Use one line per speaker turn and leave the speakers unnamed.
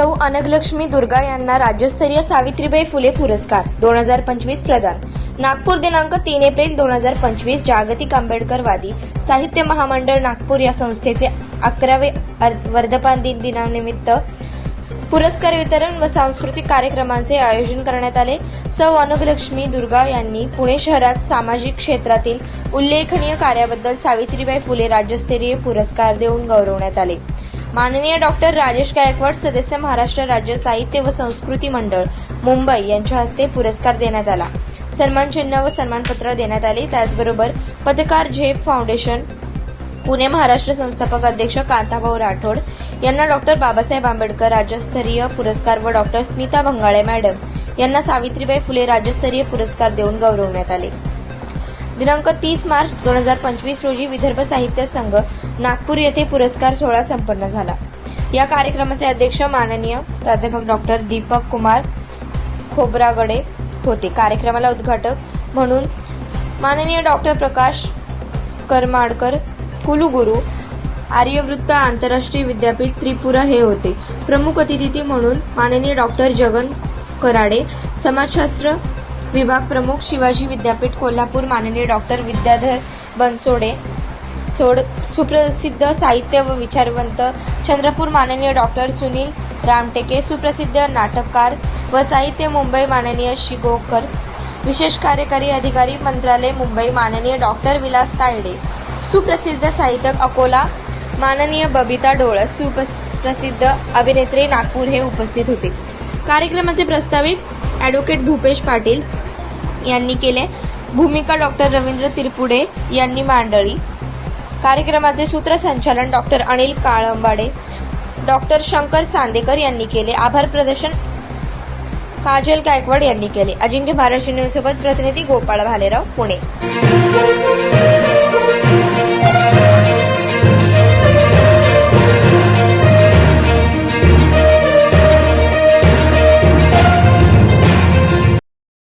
सौ अनगलक्ष्मी दुर्गा यांना राज्यस्तरीय सावित्रीबाई फुले पुरस्कार दोन हजार पंचवीस प्रदान. नागपूर दिनांक तीन एप्रिल दोन हजार पंचवीस जागतिक आंबेडकरवादी साहित्य महामंडळ नागपूर या संस्थेचे अकरावे अर्ध- दिन दिनानिमित्त पुरस्कार वितरण व सांस्कृतिक कार्यक्रमांचे आयोजन करण्यात आले. सौ. अनुगलक्ष्मी दुर्गा यांनी पुणे शहरात सामाजिक क्षेत्रातील उल्लेखनीय कार्याबद्दल सावित्रीबाई फुले राज्यस्तरीय पुरस्कार देऊन गौरवण्यात आले. माननीय डॉक्टर राजेश गायकवाड सदस्य महाराष्ट्र राज्य साहित्य व संस्कृती मंडळ मुंबई यांच्या हस्ते पुरस्कार देण्यात आला. सन्मान चिन्ह व सन्मानपत्र देण्यात आले. त्याचबरोबर पत्रकार झेप फाउंडेशन पुणे महाराष्ट्र संस्थापक अध्यक्ष कांताभाऊ राठोड यांना डॉक्टर बाबासाहेब आंबेडकर राज्यस्तरीय पुरस्कार व डॉक्टर स्मिता भंगाळे मॅडम यांना सावित्रीबाई फुले राज्यस्तरीय पुरस्कार देऊन गौरवण्यात आले. दिनांक तीस मार्च दोन हजार पंचवीस रोजी विदर्भ साहित्य संघ नागपूर येथे पुरस्कार सोहळा संपन्न झाला. या कार्यक्रमाचे अध्यक्ष माननीय प्राध्यापक डॉक्टर दीपक कुमार खोब्रागडे होते. कार्यक्रमाला उद्घाटक म्हणून माननीय डॉक्टर प्रकाश करमाडकर कुलगुरू आर्यवृत्त आंतरराष्ट्रीय विद्यापीठ त्रिपुरा हे होते. प्रमुख अतिथी म्हणून माननीय डॉक्टर जगन कराडे समाजशास्त्र विभाग प्रमुख शिवाजी विद्यापीठ कोल्हापूर माननीय डॉक्टर विद्याधर बनसोडे सोड सुप्रसिद्ध साहित्य व विचारवंत चंद्रपूर माननीय डॉक्टर सुनील रामटेके सुप्रसिद्ध नाटककार व साहित्य मुंबई माननीय शिगोकर विशेष कार्यकारी अधिकारी मंत्रालय मुंबई माननीय डॉक्टर विलास तायडे सुप्रसिद्ध साहित्यक अकोला माननीय बबिता डोळस सुप्रसिद्ध अभिनेत्री नागपूर हे उपस्थित होते. कार्यक्रमाचे प्रस्तावित ॲडव्होकेट भूपेश पाटील यांनी केले भूमिका डॉक्टर रवींद्र तिरपुडे यांनी मांडळी कार्यक्रमाचे सूत्रसंचालन डॉक्टर अनिल काळंबाडे डॉक्टर शंकर चांदेकर यांनी केले. आभार प्रदर्शन काजल गायकवाड यांनी केले. अजिंक्य महाराष्ट्र न्यूज सोबत प्रतिनिधी गोपाळ भालेराव पुणे.